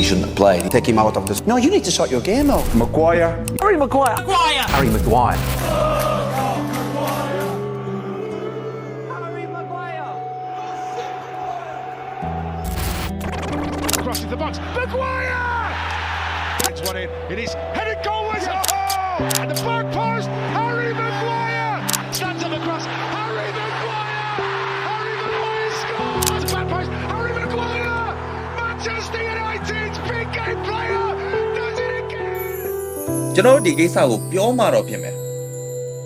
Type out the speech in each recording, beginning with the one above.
he shouldn't have played. Take him out of this. No, you need to sort your game out. Maguire. Harry Maguire. Maguire. Harry Maguire. crosses the box. Maguire! That's one in. It is headed goalwards. Oh! And the back post. Harry Maguire stands up across. Harry ကျွန်တော်တို့ဒီကိစ္စကိုပြောမှတော့ဖြစ်မယ်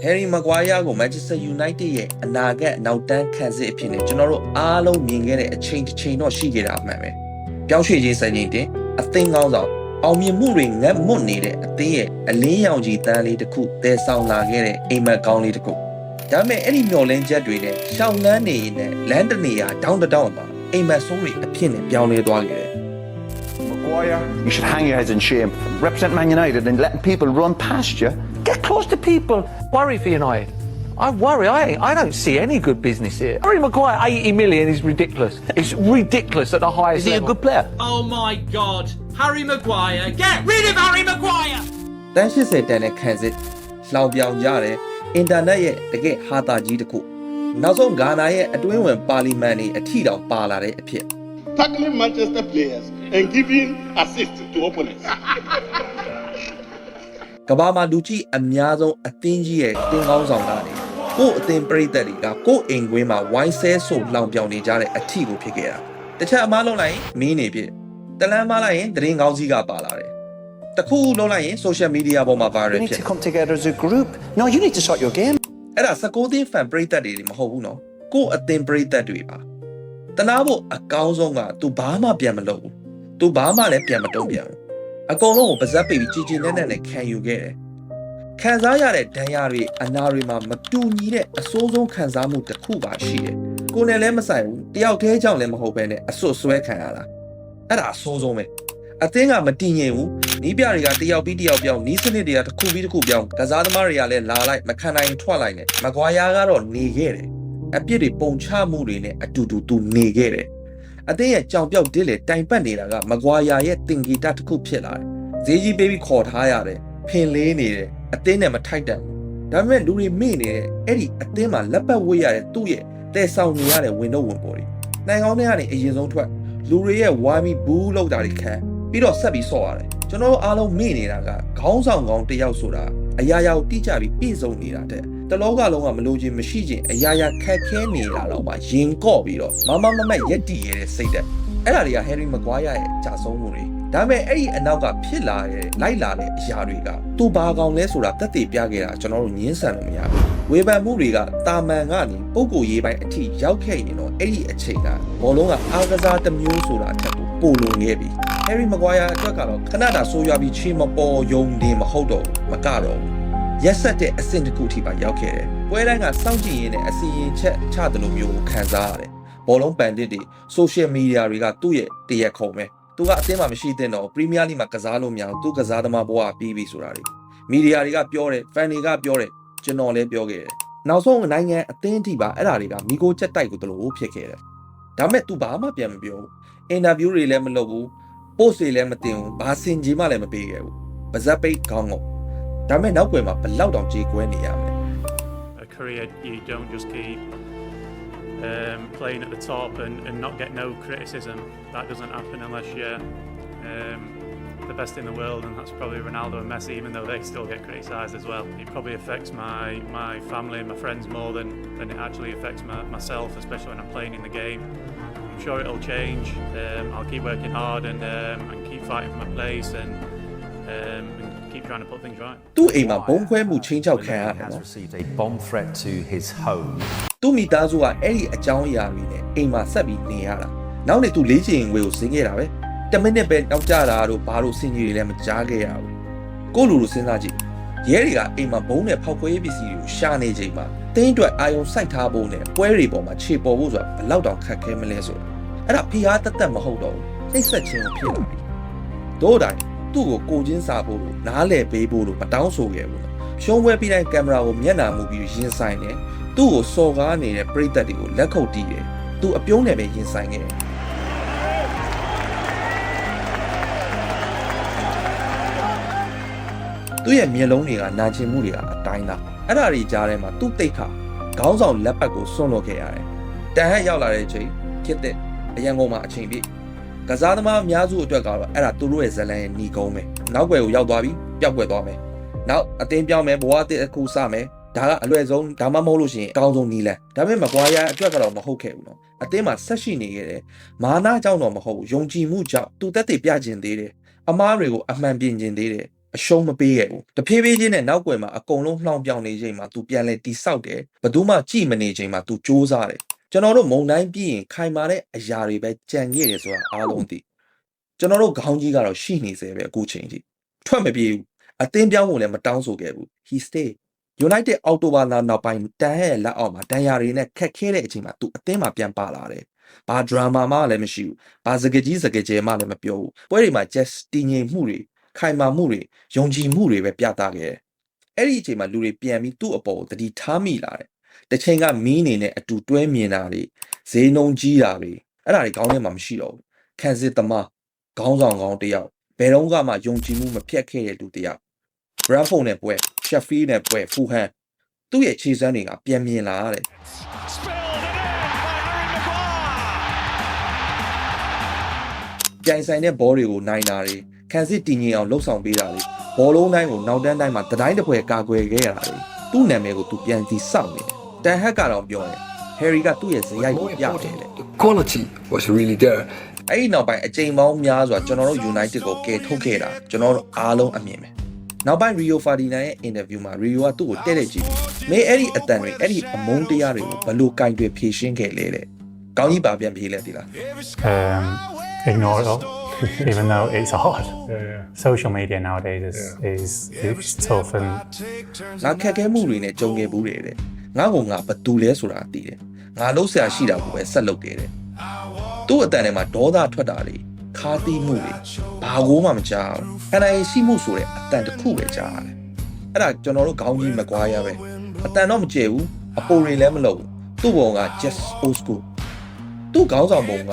Harry Maguire ကို Manchester United ရဲ့အနာဂတ်နောက်တန်းခံစစ်အဖြစ်နဲ့ကျွန်တော်တို့အားလုံးမြင်ခဲ့တဲ့အချိန်တစ်ချိန်တော့ရှိခဲ့တာအမှန်ပဲ။ပြောင်းရွှေ့ခြင်းစံချိန်တင်အသင်းကောင်းဆောင်အောင်မြင်မှုတွေငတ်မွတ်နေတဲ့အသင်းရဲ့အလင်းရောင်ကြီးတန်းလေးတစ်ခုတည်ဆောင်လာခဲ့တဲ့အိမ်မက်ကောင်းလေးတစ်ခု။ဒါပေမဲ့အဲ့ဒီမျော်လင့်ချက်တွေနဲ့ရှောင်းလန်းနေရင်လည်းလမ်းတစ်နေရာတောင်းတတောင်းမှာအိမ်မက်ဆိုးတွေအဖြစ်နဲ့ပြောင်းလဲသွားခဲ့တယ် Maguire. You should hang your heads in shame. Represent Man United and letting people run past you. Get close to people. Worry for United. I worry. I ain't, I don't see any good business here. Harry Maguire, 80 million is ridiculous. It's ridiculous at the highest Is he a level. good player? Oh my God. Harry Maguire. Get rid of Harry Maguire. တန်း80တန်တဲ့ခန်းစစ်လှောင်ပြောင်ကြတယ်အင်တာနက်ရဲ့တကယ်ဟာတာကြီးတစ်ခုနောက်ဆုံးဂါနာရဲ့အတွင်းဝင်ပါလီမန်တွေအထီတောင်ပါလာတဲ့အဖြစ် tackling Manchester players and giving assist to opponents. ကမ္ဘာမှာလူကြီးအများဆုံးအသင်းကြီးရဲ့တင်ကောင်းဆောင်ကနေကို့အသင်းပရိသတ်တွေကကို့အိမ်ကွင်းမှာဝိုင်းဆဲဆိုလှောင်ပြောင်နေကြတဲ့အထီကိုဖြစ်ခဲ့တာတစ်ချက်အမားလုံးလိုက်ရင်မင်းနေဖြစ်တလန်းမလိုက်ရင်သတင်းကောင်းစီးကပါလာတယ်တခုခုလုံးလိုက်ရင် social media ပေါ်မှာ You viral need ဖြစ် to come together as a group. No, you need to sort your game အဲ့ဒါ16သင်း fan ပရိသတ်တွေမဟုတ်ဘူးနော်ကို့အသင်းပရိသတ်တွေပါတနာဖို့အကောင်းဆုံးက तू ဘာမှပြန်မလုပ်ဘူး तू ဘာမှလည်းပြန်မတုံ့ပြန်ဘူးအကုန်လုံးကိုပါဇက်ပိတ်ပြီးကြည်ကြည်နက်နက်နဲ့ခံယူခဲ့တယ်ခံစားရတဲ့ဒဏ်ရာတွေအနာတွေမှာမတူညီတဲ့အဆိုးဆုံးခံစားမှုတစ်ခုပါရှိတယ်ကိုယ်နဲ့လည်းမဆိုင်ဘူးတယောက်တည်းကြောင့်လည်းမဟုတ်ဘဲနဲ့အဆွတ်ဆွဲခံရတာအဲ့ဒါအဆိုးဆုံးပဲအသင်းကမတည်ငြိမ်ဘူးနီးပြတွေကတယောက်ပြီးတယောက်ပြောင်းနီးစနစ်တွေကတစ်ခုပြီးတစ်ခုပြောင်းကစားသမားတွေကလည်းလာလိုက်မခံနိုင်ထွက်လိုက်နဲ့မကွာယာကတော့နေခဲ့တယ်အပြစ်တွေပုံချမှုတွေနဲ့အတူတူသူနေခဲ့တယ် အသင်းရဲ့ကြောင်ပြောက်တစ်လေတိုင်ပတ်နေတာကမကွာယာရဲ့တင်ဂီတာတစ်ခုဖြစ်လာတယ်ဈေးကြီးပေးပြီးခေါ်ထားရတယ်ဖင်လေးနေတယ်အသင်းနဲ့မထိုက်တန်ဘူးဒါပေမဲ့လူတွေမေ့နေတဲ့အဲ့ဒီအသင်းမှာလက်ပတ်ဝေးရတဲ့သူ့ရဲ့တဲဆောင်နေရတဲ့ဝင်တော့ဝင်ပေါ်တွေနိုင်ကောင်းတဲ့ကနေအရင်ဆုံးထွက်လူတွေရဲ့ဝိုင်းပြီးဘူးလောက်တာတွေခံပြီးတော့ဆက်ပြီးဆော့ရတယ်ကျွန်တော်တို့အားလုံးမေ့နေတာကခေါင်းဆောင်ကောင်းတစ်ယောက်ဆိုတာအရာရာကိုတိကျပြီးပြည့်စုံနေတာတဲ့ တလောကလုံးကမလို့ခြင်းမရှိခြင်းအရာရာခက်ခဲနေတာတော့မှရင်ကော့ပြီးတော့မမမမက်ရက်တီရတဲ့စိတ်တဲ့အဲ့ဒါတွေက Harry Maguire ရဲ့ကြာဆုံးမှုတွေဒါပေမဲ့အဲ့ဒီအနောက်ကဖြစ်လာတဲ့လိုက်လာတဲ့အရာတွေကသူဘာကောင်လဲဆိုတာတက်တည်ပြခဲ့တာကျွန်တော်တို့ငင်းဆန်လို့မရဘူးဝေဖန်မှုတွေကတာမန်ကနေပုံကိုရေးပိုင်းအထိရောက်ခဲ့ရင်တော့အဲ့ဒီအချိန်ကဘောလုံးကအားကစားတစ်မျိုးဆိုတာအထက်ကိုပိုလွန်ခဲ့ပြီ Harry Maguire အတွက်ကတော့ခဏတာဆိုးရွားပြီးချေမပေါ်ယုံနေမဟုတ်တော့ဘူးမကတော့ဘူး ရက်ဆက်တဲ့အဆင့်တစ်ခုထိပါရောက်ခဲ့တယ်ပွဲတိုင်းကစောင့်ကြည့်ရင်းနဲ့အစီရင်ချက်ချတယ်လို့မျိုးကိုခံစားရတယ်ဘောလုံးပန်တစ်တွေ social media တွေကသူ့ရဲ့တရက်ခုံပဲသူကအသင်းမှာမရှိသင့်တော့ Premier League မှာကစားလို့မရဘူးသူကစားသမားဘဝပြီးပြီဆိုတာတွေမီဒီယာတွေကပြောတယ် fan တွေကပြောတယ်ကျွန်တော်လည်းပြောခဲ့တယ်နောက်ဆုံးနိုင်ငံအသင်းအထိပါအဲ့ဒါတွေကမိကိုချက်တိုက်ကိုတလို့ဖြစ်ခဲ့တယ်ဒါပေမဲ့ तू ဘာမှပြန်မပြောဘူးအင်တာဗျူးတွေလည်းမလုပ်ဘူး post တွေလည်းမတင်ဘူးဘာစင်ကြီးမှလည်းမပေးခဲ့ဘူးပါဇက်ပိတ်ခေါင်းကုန် ဒါပေမဲ့နောက်ွယ်မှာဘလောက်တောင်ကြေကွဲနေရမလဲ a career you don't just keep um, playing at the top and, and not get no criticism. That doesn't happen unless you're um, the best in the world, and that's probably Ronaldo and Messi, even though they still get criticised as well. It probably affects my, my family and my friends more than, than it actually affects my, myself, especially when I'm playing in the game. I'm sure it'll change. Um, I'll keep working hard and, um, and keep fighting for my place and, um, and keep trying to put things right. သူ့အိမ်မှာဘုံခွဲမှုချင်းချောက်ခံရတယ် has နော် received a bomb threat to his home. သူ့မိသားစုကအဲ့ဒီအကြောင်းအရာတွေနဲ့အိမ်မှာဆက်ပြီးနေရတာနောက်နေသူလေးချင်ငွေကိုဆင်းခဲ့တာပဲ10မိနစ်ပဲနောက်ကျတာတို့ဘာလို့ဆင်းကြီးတွေလည်းမကြားခဲ့ရဘူးကိုလူလူစဉ်းစားကြည့်ရဲတွေကအိမ်မှာဘုံနဲ့ဖောက်ခွဲရေးပစ္စည်းတွေကိုရှာနေချိန်မှာတင်းအတွက်အာယုံစိုက်ထားဖို့နဲ့ပွဲတွေပေါ်မှာခြေပေါ်ဖို့ဆိုတာဘယ်လောက်တောင်ခက်ခဲမလဲဆိုတာအဲ့ဒါဖိအားတက်တက်မဟုတ်တော့ဘူးနှိပ်စက်ခြင်းကိုဖြစ်လာပြီတို့တိုင်း သူ့ကိုကိုချင်းစာဖို့လို့နားလည်ပေးဖို့လို့မတောင်းဆိုခဲ့ဘူးရှုံးဝဲပြီးတိုင်းကင်မရာကိုမျက်နှာမူပြီးရင်ဆိုင်တယ်သူ့ကိုစော်ကားနေတဲ့ပရိသတ်တွေကိုလက်ခုပ်တီးတယ်သူအပြုံးနဲ့ပဲရင်ဆိုင်ခဲ့တယ်သူ့ရဲ့မျက်လုံးတွေကနာကျင်မှုတွေကအတိုင်းသားအဲ့ဒါတွေကြားထဲမှာသူ့တိတ်ခါခေါင်းဆောင်လက်ပတ်ကိုစွန့်လွတ်ခဲ့ရတယ်။တန်ဟက်ရောက်လာတဲ့အချိန်ခစ်တဲ့အရန်ကုန်မှာအချိန်ပြည့် ကစားသမားအများစုအတွက်ကတော့အဲ့ဒါသူတို့ရဲ့ဇလန်ရဲ့ညီကုန်းပဲနောက်ွယ်ကိုရောက်သွားပြီပျောက်ကွယ်သွားမယ်နောက်အတင်းပြောင်းမယ်ဘဝအသစ်အခုစမယ်ဒါကအလွယ်ဆုံးဒါမှမဟုတ်လို့ရှိရင်အကောင်းဆုံးနီးလန်းဒါပေမဲ့မကွာရအတွက်ကတော့မဟုတ်ခဲ့ဘူးနော်အတင်းမှာဆက်ရှိနေခဲ့တယ်မာနကြောင့်တော့မဟုတ်ဘူးယုံကြည်မှုကြောင့်သူတက်တည်ပြကျင်သေးတယ်အမားတွေကိုအမှန်ပြင်ကျင်သေးတယ်အရှုံးမပေးခဲ့ဘူးတဖြည်းဖြည်းချင်းနဲ့နောက်ွယ်မှာအကုန်လုံးလှောင်ပြောင်နေချိန်မှာ तू ပြန်လဲတိဆောက်တယ်ဘယ်သူမှကြည်မနေချိန်မှာ तू စူးစားတယ် ကျွန်တော်တို့မုံတိုင်းပြီးရင်ခိုင်မာတဲ့အရာတွေပဲကြံခဲ့တယ်ဆိုတာအားလုံးသိကျွန်တော်တို့ခေါင်းကြီးကတော့ရှိနေစေပဲအခုချိန်ကြီးထွက်မပြေဘူးအသင်းပြောင်းဖို့လည်းမတောင်းဆိုခဲ့ဘူး he stay United အောက်တိုဘာလနောက်ပိုင်းတန်ဟဲ့လက်အောက်မှာတန်ရာတွေနဲ့ခက်ခဲတဲ့အချိန်မှာ तू အသင်းမှာပြန်ပါလာတယ်ဘာဒရာမာမှလည်းမရှိဘူးဘာစကကြီးစကကြဲမှလည်းမပြောဘူးပွဲတွေမှာ just တည်ငြိမ်မှုတွေခိုင်မာမှုတွေယုံကြည်မှုတွေပဲပြသခဲ့တယ်အဲ့ဒီအချိန်မှာလူတွေပြန်ပြီးသူ့အပေါ်ကိုတတိထားမိလာတယ် တစ်ချိန်ကမီးနေနဲ့အတူတွဲမြင်တာတွေဈေးနှုန်းကြီးတာတွေအဲ့ဒါတွေခေါင်းထဲမှာမရှိတော့ဘူးခံစစ်သမားခေါင်းဆောင်ကောင်းတစ်ယောက်ဘယ်တော့မှယုံကြည်မှုမဖြတ်ခဲ့တဲ့လူတစ်ယောက် Bradford နဲ့ပွဲ Sheffield နဲ့ပွဲ Fulham သူ့ရဲ့ခြေစမ်းတွေကပြန်မြင်လာရတယ် Spilled it in by Harry Maguire. ပြိုင်ဆိုင်တဲ့ဘောတွေကိုနိုင်တာတွေခံစစ်တည်ငြိမ်အောင်လှုပ်ဆောင်ပေးတာတွေဘောလုံးတိုင်းကိုနောက်တန်းတိုင်းမှာတတိုင်းတစ်ပွဲကာကွယ်ခဲ့ရတာတွေသူ့နာမည်ကိုသူပြန်စီစောင့်နေတယ် တန်ဟက်ကတော့ပြောတယ်ဟယ်ရီကသူ့ရဲ့ဇယိုက်ကိုပြတယ်လေ The quality was really there. အဲ့ဒီနောက်ပိုင်းအချိန်ပေါင်းများစွာကျွန်တော်တို့ United ကိုကယ်ထုတ်ခဲ့တာကျွန်တော်တို့အားလုံးအမြင်ပဲနောက်ပိုင်း Rio Ferdinand ရဲ့ interview မှာ Rio ကသူ့ကိုတဲ့တဲ့ကြည့်မင်းအဲ့ဒီအတန်တွေအဲ့ဒီအမုန်းတရားတွေကိုဘယ်လိုကင်တွယ်ဖြေရှင်းခဲ့လဲတဲ့ကောင်းကြီးပါပြန်ဖြေလဲဒီလား um, ignore it all, even though it's hard. Social media nowadays is, is, is tough and ငါခက်ခဲမှုတွေနဲ့ကြုံခဲ့ဘူးတယ်တဲ့ ငါ့ကိုငါဘသူလဲဆိုတာသိတယ်ငါလှုပ်ရှားရှိတာကိုပဲဆက်လုပ်တယ်တဲ့သူ့အတန်ထဲမှာဒေါသထွက်တာလေခါသီးမှုတွေဘာကိုမှမကြားဘူးခန္ဓာရည်ရှိမှုဆိုတဲ့အတန်တစ်ခုပဲကြားရတယ်အဲ့ဒါကျွန်တော်တို့ခေါင်းကြီးမကွာရပဲအတန်တော့မကျဲဘူးအပေါ်တွေလည်းမလုပ်ဘူးသူ့ဘုံက just old school သူ့ခေါင်းဆောင်ဘုံက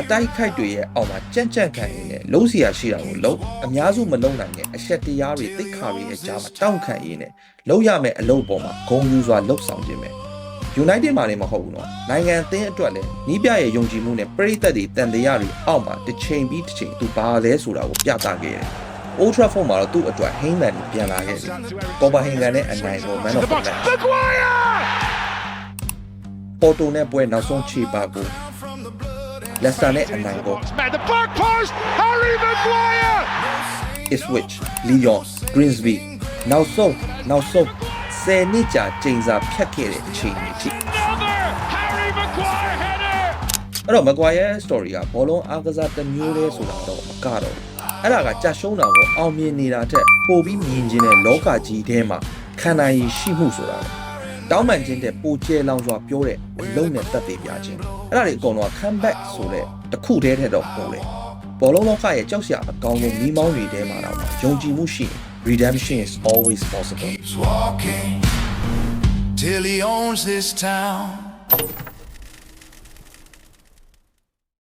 အတိုက်ခိုက်တွေရဲ့အောက်မှာကြံ့ကြံ့ခံရင်းနဲ့လုံးစီရရှိတာကိုလုံးအများစုမလုံးနိုင်တဲ့အချက်တရားတွေသိခါတွေရဲ့ကြားမှာတောင့်ခံရင်းနဲ့လုံးရမယ့်အလုပ်ပေါ်မှာဂုံယူစွာလှုပ်ဆောင်ခြင်းပဲ United မှာလည်းမဟုတ်ဘူးနော်နိုင်ငံအသင်းအတွက်လည်းနီးပြရဲ့ယုံကြည်မှုနဲ့ပရိသတ်တွေတန်တရားတွေအောက်မှာတစ်ချိန်ပြီးတစ်ချိန်သူဘာလဲဆိုတာကိုပြသခဲ့တယ် Old Trafford မှာတော့သူ့အတွက်ဟိန်းမန်ကိုပြန်လာခဲ့တယ်။ Copenhagen နဲ့အနိုင်ကို Man of the Match ။ Porto နဲ့ပွဲနောက်ဆုံးခြေပါကို လက်စတာနဲ့အနိုင်ကို Met the back post, Harry Maguire! Ipswich Lyon Grimsby နောက်ဆုံးနောက်ဆုံး10နှစ်ကြာချိန်စာဖြတ်ခဲ့တဲ့အချိန်ကြီးထိ Another Harry Maguire header! အဲ့တော့ Maguire story ကဘောလုံးအားကစားတစ်မျိုးလေးဆိုတာတော့မကတော့ဘူးအဲ့ဒါကကြာရှုံးတာကိုအောင်မြင်နေတာထက်ပိုပြီးမြင်ခြင်းတဲ့လောကကြီးထဲမှာခန္ဓာရည်ရှိမှုဆိုတာပဲတောင်းပန်ခြင်းတဲ့ပိုကျဲလောင်စွာပြောတဲ့အလုံးနဲ့တက်သေးပြခြင်း အဲ့ဒါတွေအကုန်လုံးက comeback ဆိုတဲ့တစ်ခုတည်းထက်တော့ပိုလေဘောလုံးလောကရဲ့ကြောက်စရာအကောင်းဆုံးမိမောင်းတွေထဲမှာတော့ယုံကြည်မှုရှိရင် redemption is always possible walking till he owns this town.